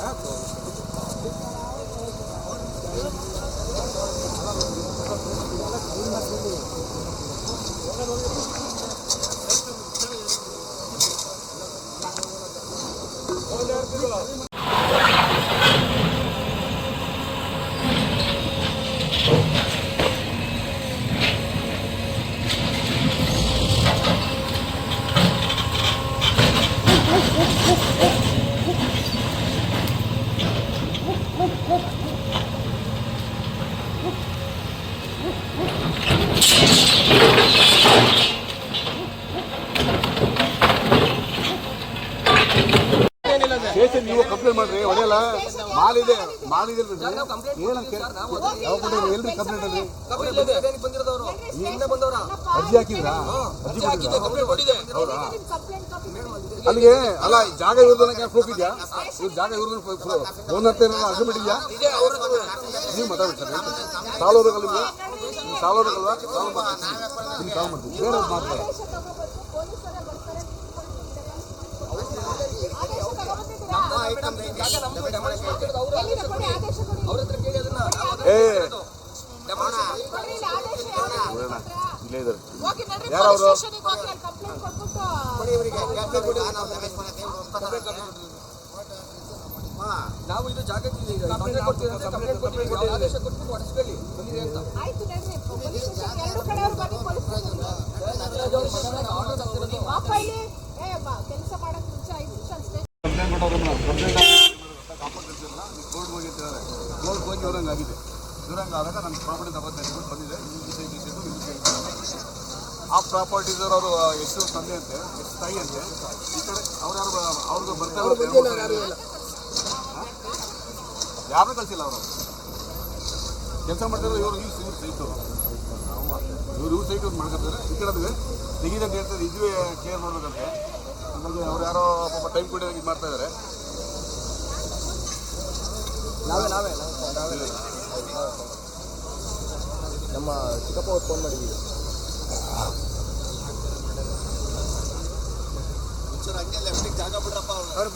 Ah, todo. Station ನೀವು complaint ಮಾಡ್ರಿ ಹೊಡೆಯಲ್ಲ? ಮಾಲ್ ಇದೆ ಮಾಲ್ ಇದೆ ಏನಂತ ಯಾವ ಎಲ್ರಿ ಕಂಪ್ಲೇಂಟ್ ಅರ್ಜಿ ಹಾಕಿದ್ರಾ? ಅರ್ಜಿ ಹೌದಾ? ಅಲ್ಲಿಗೆ ಅಲ್ಲ ಈ ಜಾಗ ಇರೋದನ್ನ ಪ್ರೂಫ್ ಇದೆಯಾ ಇವ್ರು ಜಾಗ ಇವ್ರದ್ದು ಫೋನ್ ಏನಾದ್ರು ಅಗ್ರಿಮೆಂಟ್ ಇದೆಯಾ? ನೀವು ಮಾತಾಡಿ ಸರ್ ಸಾಲೋದಲ್ಲ ನಿಮ್ಗೆ ನೀವು? ಸಾಲೋದಲ್ಲ ಸಾಲ್ವ್ ಮಾಡ್ತೀನಿ ಸಾಲ್ವ್ ಮಾಡ್ತೀನಿ ಬೇರೆ ಮಾತಾಡ ಏ ಇಲ್ಲೇ ಇದ್ದಾರೆ. ಯಾರವ್ರು? ನಾವು ಇದು ಜಾಗಕ್ಕೆ ಕಂಪ್ಲೇಂಟ್ ಕೊಡ್ತೀವಿ ಅಂತ ಕಂಪ್ಲೇಂಟ್ ಕೊಡ್ತೀವಿ ಕೊಟ್ಟಿದ್ದೀವಿ. ಆದೇಶ ಬಂದಿದೆ ಅಂತ. ಆಯ್ತು ನಡ್ರಿ ಪೊಲೀಸ್ ಸ್ಟೇಷನ್ ಎರಡು ಕಡೆಯವ್ರು ಬನ್ನಿ ಪೊಲೀಸ್ ಸ್ಟೇಷನ್ ಪಾಪ ಇಲ್ಲಿ ಏ ಕೆಲಸ ಮಾಡಕ್ಕೆ ಮುಂಚೆ ಐದು ನಿಮಿಷ ಅಷ್ಟೇ. ಕಂಪ್ಲೇಂಟ್ ಕೊಟ್ಟವ್ರನ್ನ ಕಂಪ್ಲೇಂಟ್ ನೀವು ಕೋರ್ಟ್ ಹೋಗಿ ಅಂತಿದ್ದಾರೆ ಕೋರ್ಟ್ ಹೋಗಿ ಇವ್ರಂಗೆ ಆಗಿದೆ. ಇವ್ರಂಗೆ ಆದಾಗ ನನ್ನ ಪ್ರಾಪರ್ಟಿ ತಗೊಂಡು ಬಂದಿದೆ. ಈ ಕೇಳ್ತಾರೆ ಆ ಪ್ರಾಪರ್ಟೀಸ್ ಅವರು ಎಷ್ಟು ತಂದೆ ಅಂತೆ ಎಷ್ಟು ತಾಯಿ ಅಂತೆ. ಈ ಕಡೆ ಅವ್ರು ಯಾರು ಅವ್ರಿಗೆ ಬರ್ತಾರೆ ಯಾರನ್ನೂ ಕಳಿಸಿಲ್ಲ ಅವರು. ಕೆಲಸ ಮಾಡ್ತಾರೆ ಇವರು ಈ ಇವ್ರು ಸೈಟು ಇವ್ರು ಇವ್ರು ಸೈಟ್ ಮಾಡ್ಕೊತಾರೆ ಈ ಕಡೆ ಅದುವೆ ತೆಗೀದಂತ ಹೇಳ್ತಾರೆ ಇದುವೇ ಕೇರ್ ಮಾಡಬೇಕಂತೆ. ಆಮೇಲೆ ಅವ್ರು ಯಾರೋ ಪಾಪ ಟೈಮ್ ಕೊಡಿ ಇದು ಮಾಡ್ತಾ ಇದ್ದಾರೆ ನಾವೇ ನಾವೇ ನಾವೇ. ನಮ್ಮ ಚಿಕ್ಕಪ್ಪ ಅವ್ರು ಫೋನ್ ಮಾಡಿದ್ದೀವಿ ಅವ್ರು.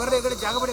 ಬರ್ರಿ ಈ ಕಡೆ ಜಾಗ ಬಿಡಿ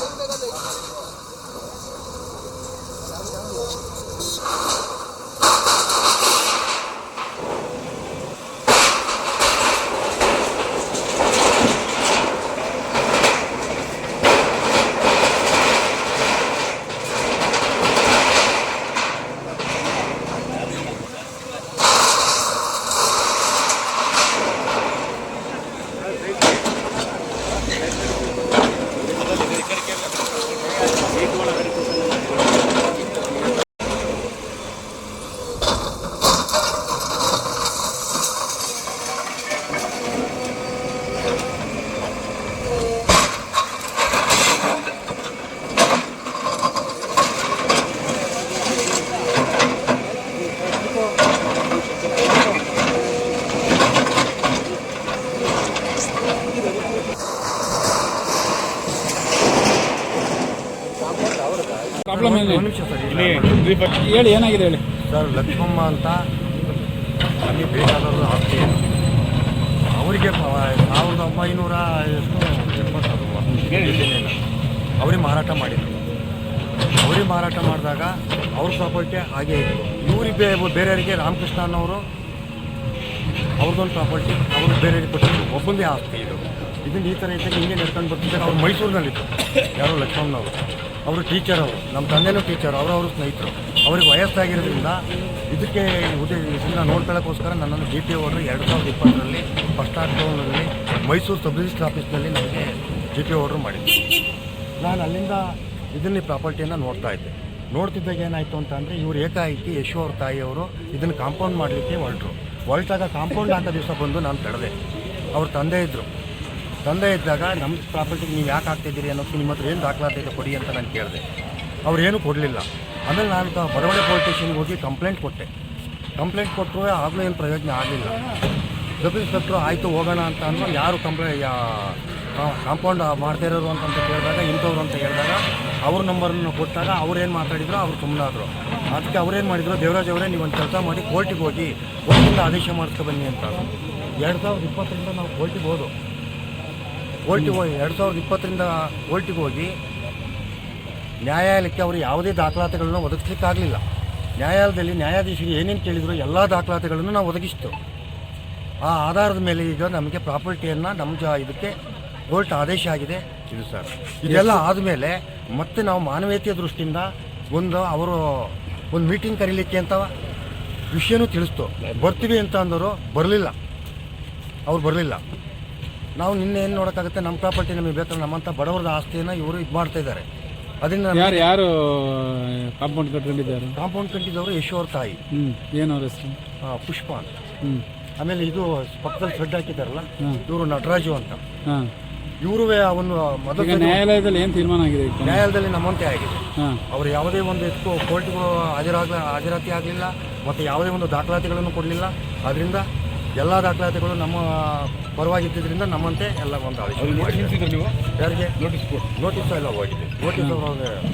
ಕೊಡ್ಬೇಕಾಗತ್ತೆ ಹೇಳಿ. ಏನಾಗಿದೆ ಹೇಳಿ. ಸರ್ ಲಕ್ಷ್ಮಮ್ಮ ಅಂತ ನಮಗೆ ಬೇಕಾದವರು ಆಸ್ತಿ ಅವರಿಗೆ ಸಾವಿರದ ಒಂಬೈನೂರ ಎಷ್ಟು ಇಲ್ಲಿನೇನು. ಅವ್ರಿಗೆ ಮಾರಾಟ ಮಾಡಿದ್ರು. ಅವ್ರಿಗೆ ಮಾರಾಟ ಮಾಡಿದಾಗ ಅವ್ರ ಪ್ರಾಪರ್ಟಿ ಹಾಗೆ ಇತ್ತು. ಇವ್ರಿಗೆ ಬೇ- ಬೇರೆಯವರಿಗೆ ರಾಮಕೃಷ್ಣ ಅನ್ನೋರು ಅವ್ರದ್ದೊಂದು ಪ್ರಾಪರ್ಟಿ ಅವರು ಬೇರೆಯವ್ರಿಗೆ ಕೊಟ್ಟಿದ್ರು. ಒಬ್ಬಂದೇ ಆಸ್ತಿ ಇದು. ಇದನ್ನು ಈ ಥರ ಇದ್ದಾಗ ಹಿಂಗೆ ನಡ್ಕೊಂಡು ಬರ್ತಿದ್ದಾರೆ. ಅವ್ರು ಮೈಸೂರಿನಲ್ಲಿತ್ತು ಯಾರು ಲಕ್ಷ್ಮಣ್ಣನವರು ಅವರು ಟೀಚರ್ ಅವರು. ನಮ್ಮ ತಂದೆನೂ ಟೀಚರ್ ಅವರು ಸ್ನೇಹಿತರು. ಅವ್ರಿಗೆ ವಯಸ್ಸಾಗಿರೋದ್ರಿಂದ ಇದಕ್ಕೆ ಉದ್ದೇಶದಿಂದ ಇದನ್ನ ನೋಡ್ಕೊಳ್ಳೋಕ್ಕೋಸ್ಕರ ನನ್ನನ್ನು ಜಿ ಟಿ ಓಡ್ರು ಎರಡು ಸಾವಿರದ ಇಪ್ಪತ್ತರಲ್ಲಿ ಫಸ್ಟ್ ಲಾಕ್ಡೌನಲ್ಲಿ ಮೈಸೂರು ಸಬ್ ರಿಜಿಸ್ಟರ್ ಆಫೀಸ್ನಲ್ಲಿ ನನಗೆ ಜಿ ಟಿ ಓಡ್ರು ಮಾಡಿದ್ದೆ ನಾನು ಅಲ್ಲಿಂದ ಇದನ್ನೇ ಪ್ರಾಪರ್ಟಿಯನ್ನು ನೋಡ್ತಾ ಇದ್ದೆ. ನೋಡ್ತಿದ್ದಾಗ ಏನಾಯಿತು ಅಂತ ಅಂದರೆ ಇವರು ಏಕಾಏಕಿ ಯಶು ಅವ್ರ ತಾಯಿಯವರು ಇದನ್ನು ಕಾಂಪೌಂಡ್ ಮಾಡಲಿಕ್ಕೆ ಹೊರಟರು. ಹೊರಟಾಗ ಕಾಂಪೌಂಡ್ ಅಂತ ದಿವಸ ಬಂದು ನಾನು ತಡೆದೆ. ಅವ್ರ ತಂದೆ ಇದ್ದರು ತಂದೆ ಇದ್ದಾಗ ನಮ್ಮ ಪ್ರಾಪರ್ಟಿಗೆ ನೀವು ಯಾಕೆ ಹಾಕ್ತಿದ್ದೀರಿ ಅನ್ನೋಕ್ಕೆ ನಿಮ್ಮ ಹತ್ರ ಏನು ದಾಖಲಾತಿ ಇದೆ ಕೊಡಿ ಅಂತ ನಾನು ಕೇಳಿದೆ. ಅವ್ರೇನು ಕೊಡಲಿಲ್ಲ. ಆಮೇಲೆ ನಾನು ಬಡವಡೆ ಪೊಲೀಸ್ ಸ್ಟೇಷನ್ಗೆ ಹೋಗಿ ಕಂಪ್ಲೇಂಟ್ ಕೊಟ್ಟೆ. ಕಂಪ್ಲೇಂಟ್ ಕೊಟ್ಟರು ಆಗಲೂ ಏನು ಪ್ರಯೋಜನ ಆಗಲಿಲ್ಲ. ಸಬ್ ಇನ್ಸ್ಪೆಕ್ಟ್ರು ಆಯಿತು, ಹೋಗೋಣ ಅಂತ ಅಂದ್ರೆ ಯಾರು ಕಂಪ್ಲೇ ಕಾಂಪೌಂಡ್ ಮಾಡ್ತಾ ಇರೋರು ಅಂತ ಕೇಳಿದಾಗ, ಇಂಥವ್ರು ಅಂತ ಹೇಳಿದಾಗ, ಅವ್ರ ನಂಬರನ್ನು ಕೊಟ್ಟಾಗ ಅವ್ರು ಏನು ಮಾತಾಡಿದ್ರು, ಅವ್ರು ಸುಮ್ಮನಾದರು ಅದಕ್ಕೆ ಅವ್ರೇನು ಮಾಡಿದ್ರು, ದೇವರಾಜ್ ಅವರೇ ನೀವು ಒಂದು ಕೆಲಸ ಮಾಡಿ ಕೋರ್ಟಿಗೆ ಹೋಗಿ ಕೋರ್ಟಿಂದ ಆದೇಶ ಮಾಡಿಸ್ಕೊ ಬನ್ನಿ ಅಂತ ಎರಡು ಸಾವಿರದ ಇಪ್ಪತ್ತರಿಂದ ನಾವು ಕೋರ್ಟಿಗೆ ಹೋದು ಕೋರ್ಟಿಗೆ ಹೋಗಿ ಎರಡು ಸಾವಿರದ ಇಪ್ಪತ್ತರಿಂದ ಕೋರ್ಟಿಗೆ ಹೋಗಿ ನ್ಯಾಯಾಲಯಕ್ಕೆ ಅವರು ಯಾವುದೇ ದಾಖಲಾತಿಗಳನ್ನು ಒದಗಿಸ್ಲಿಕ್ಕಾಗಲಿಲ್ಲ. ನ್ಯಾಯಾಲಯದಲ್ಲಿ ನ್ಯಾಯಾಧೀಶರು ಏನೇನು ಕೇಳಿದ್ರು ಎಲ್ಲ ದಾಖಲಾತಿಗಳನ್ನು ನಾವು ಒದಗಿಸ್ತು. ಆ ಆಧಾರದ ಮೇಲೆ ಈಗ ನಮಗೆ ಪ್ರಾಪರ್ಟಿಯನ್ನು ನಮ್ಮ ಜ ಇದಕ್ಕೆ ಕೋರ್ಟ್ ಆದೇಶ ಆಗಿದೆ. ಇದು ಸರ್ ಇದೆಲ್ಲ ಆದಮೇಲೆ ಮತ್ತೆ ನಾವು ಮಾನವೀಯತೆಯ ದೃಷ್ಟಿಯಿಂದ ಒಂದು ಅವರು ಒಂದು ಮೀಟಿಂಗ್ ಕರೀಲಿಕ್ಕೆ ಅಂತ ವಿಷಯನೂ ತಿಳಿಸ್ತು. ಬರ್ತೀವಿ ಅಂತ ಅಂದರು ಬರಲಿಲ್ಲ. ಅವ್ರು ಬರಲಿಲ್ಲ. ನಾವು ನಿನ್ನೆ ಏನು ನೋಡೋಕ್ಕಾಗುತ್ತೆ? ನಮ್ಮ ಪ್ರಾಪರ್ಟಿ ನಮಗೆ ಬೇಕಾದ್ರೆ ನಮ್ಮಂಥ ಬಡವರದ ಆಸ್ತಿಯನ್ನು ಇವರು ಇದು ಮಾಡ್ತಾ ಇದ್ದಾರೆ. ಅದರಿಂದ ಯಾರು ಯಾರು ಕಾಂಪೌಂಡ್ ಕಟ್ಕೊಂಡಿದ್ದಾರೆ? ಕಾಂಪೌಂಡ್ ಕಂಟಿದ್ದವರು ಯಶೋರ್ ತಾಯಿ. ಏನು ಅವ್ರ ಹೆಸರು? ಪುಷ್ಪ ಅಂತ. ಆಮೇಲೆ ಇದು ಪಕ್ಕದಲ್ಲಿ ಶೆಡ್ ಹಾಕಿದಾರಲ್ಲ. ಇವರು ನಟರಾಜು ಅಂತ. ಇವರು ಅವನು ಮೊದಲು ನ್ಯಾಯಾಲಯದಲ್ಲಿ ಏನು ತೀರ್ಮಾನ ಆಗಿದೆ ನ್ಯಾಯಾಲಯದಲ್ಲಿ ನಮ್ಮಂತೆ ಆಗಿದೆ. ಅವರು ಯಾವುದೇ ಒಂದು ಇದಕ್ಕೂ ಕೋರ್ಟ್ಗೂ ಹಾಜರಾಗ ಹಾಜರಾತಿ ಆಗಲಿಲ್ಲ ಮತ್ತು ಯಾವುದೇ ಒಂದು ದಾಖಲಾತಿಗಳನ್ನು ಕೊಡಲಿಲ್ಲ. ಅದರಿಂದ ಎಲ್ಲ ದಾಖಲಾತಿಗಳು ನಮ್ಮ ಪರವಾಗಿದ್ದರಿಂದ ನಮ್ಮಂತೆ ಎಲ್ಲ ಒಂದು ಯಾರಿಗೆ? ನೋಟಿಸ್ ನೋಟಿಸ್ ಎಲ್ಲ ಹೋಗಿದೆ. ನೋಟಿಸ್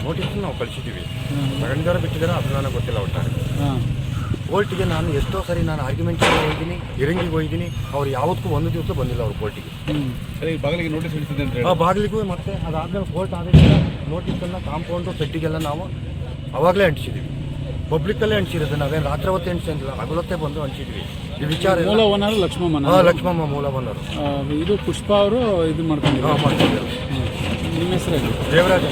ನೋಟಿಸ್ ನಾವು ಕಳಿಸಿದ್ದೀವಿ. ತಗೊಂಡಿದ್ದಾರೆ ಬಿಟ್ಟಿದ್ದಾರೆ? ಅದು ನನಗೆ ಗೊತ್ತಿಲ್ಲ ಒಟ್ಟಾರೆ. ಕೋರ್ಟಿಗೆ ನಾನು ಎಷ್ಟೋ ಸರಿ ನಾನು ಆರ್ಗ್ಯುಮೆಂಟ್ ಹೋಗಿದ್ದೀನಿ ಇರಂಗಿಗೆ ಹೋಗಿದ್ದೀನಿ. ಅವ್ರು ಯಾವತ್ತೂ ಒಂದು ದಿವಸ ಬಂದಿಲ್ಲ ಅವ್ರು ಕೋರ್ಟಿಗೆ. ಬಾಗಿಲಿಗೆ ನೋಟಿಸ್ ಆ ಬಾಗಿಲಿಗೂ ಮತ್ತೆ ಅದಾದ್ಮೇಲೆ ಕೋರ್ಟ್ ಆದೇಶ ನೋಟಿಸನ್ನು ಕಾಂಪೌಂಡು ಪೆಟ್ಟಿಗೆಲ್ಲ ನಾವು ಅವಾಗಲೇ ಅಂಟಿಸಿದ್ವಿ ಪಬ್ಲಿಕ್ಕಲ್ಲೇ ಹಂಚಿರೋದು. ನಾವೇನು ರಾತ್ರಿ ಹೊತ್ತು ಅಂಟಿಸಿಲ್ಲ ಹಗಲೊತ್ತೇ ಬಂದು ಹಂಚಿದ್ವಿ. ಈ ವಿಚಾರ ಮೂಲ ಓನರ್ ಲಕ್ಷ್ಮಮ್ಮನ ಹಾಂ ಲಕ್ಷ್ಮಮ್ಮ ಮೂಲ ಆ, ಇದು ಪುಷ್ಪ ಅವರು ಇದು ಮಾಡ್ಕೊಂಡಿದ್ದಾರೆ. ನಿಮ್ಮ ಹೆಸರು ದೇವರಾಜ